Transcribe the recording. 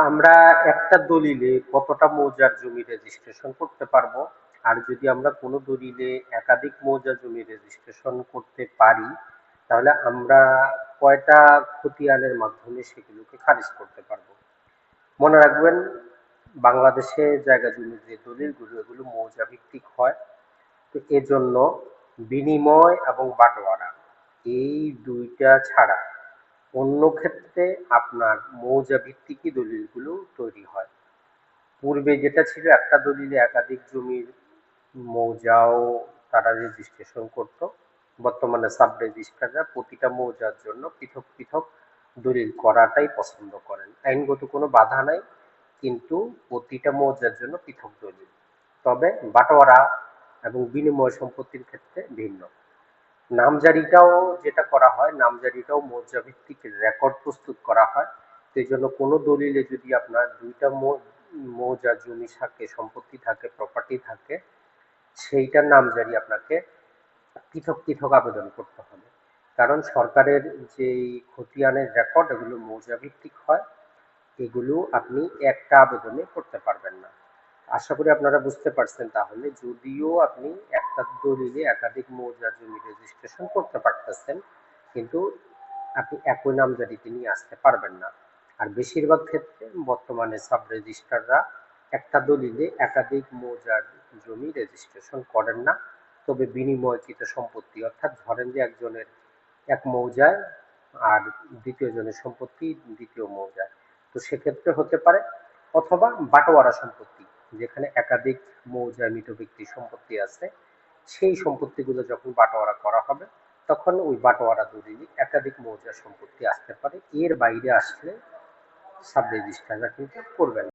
আমরা একটা দলিলে কতটা মৌজার জমি রেজিস্ট্রেশন করতে পারব? আর যদি আমরা কোনো দলিলে একাধিক মৌজা জমি রেজিস্ট্রেশন করতে পারি, তাহলে আমরা কয়টা খতিয়ানের মাধ্যমে সেগুলোকে খারিজ করতে পারব? মনে রাখবেন, বাংলাদেশে জায়গা জমির যে দলিলগুলো এগুলো মৌজা ভিত্তিক হয়। তো এজন্য বিনিময় এবং বাটোয়ারা, এই দুইটা ছাড়া অন্য ক্ষেত্রে আপনার মৌজা ভিত্তিকই দলিলগুলো তৈরি হয়। পূর্বে যেটা ছিল একটা দলিলে একাধিক জমির মৌজাও তারা রেজিস্ট্রেশন করত। বর্তমানে সাব রেজিস্ট্রাররা প্রতিটা মৌজার জন্য পৃথক পৃথক দলিল করাটাই পছন্দ করেন। আইনগত কোনো বাধা নাই, কিন্তু প্রতিটা মৌজার জন্য পৃথক দলিল। তবে বাটোয়ারা এবং বিনিময় সম্পত্তির ক্ষেত্রে ভিন্ন। নামজারিটাও যেটা করা হয়, নামজারিটাও মৌজা ভিত্তিক রেকর্ড প্রস্তুত করা হয়। সেই জন্য কোনো দলিলে যদি আপনার দুইটা মৌজা জমি থাকে, সম্পত্তি থাকে প্রপার্টি থাকে, সেইটার নামজারি আপনাকে পৃথক পৃথক আবেদন করতে হবে। কারণ সরকারের যেই খতিয়ানের রেকর্ড এগুলো মৌজা ভিত্তিক হয়, এগুলো আপনি একটা আবেদনে করতে পারবেন না। আশা করি আপনারা বুঝতে পারছেন তাহলে। যদিও আপনি একটা দলিলে একাধিক মৌজা জমি রেজিস্ট্রেশন করতে পারতেছেন, কিন্তু আপনি একই নামজারিতে নিয়ে আসতে পারবেন না। আর বেশিরভাগ ক্ষেত্রে বর্তমানে সাব রেজিস্ট্রাররা একটা দলিলে একাধিক মৌজার জমি রেজিস্ট্রেশন করেন না। তবে বিনিময়কৃত সম্পত্তি, অর্থাৎ ধরেন যে একজনের এক মৌজায় আর দ্বিতীয় জনের সম্পত্তি দ্বিতীয় মৌজায় তো সেক্ষেত্রে হতে পারে, অথবা বাটোয়ারা সম্পত্তি। যেখানে একাধিক মৌজা মৃত ব্যক্তির সম্পত্তি আছে, সেই সম্পত্তিগুলো যখন বাটোয়ারা করা হবে, তখন ওই বাটোয়ারা দলিলে একাধিক মৌজার সম্পত্তি আসতে পারে এর বাইরে আসলে সাব কিন্তু করবেন।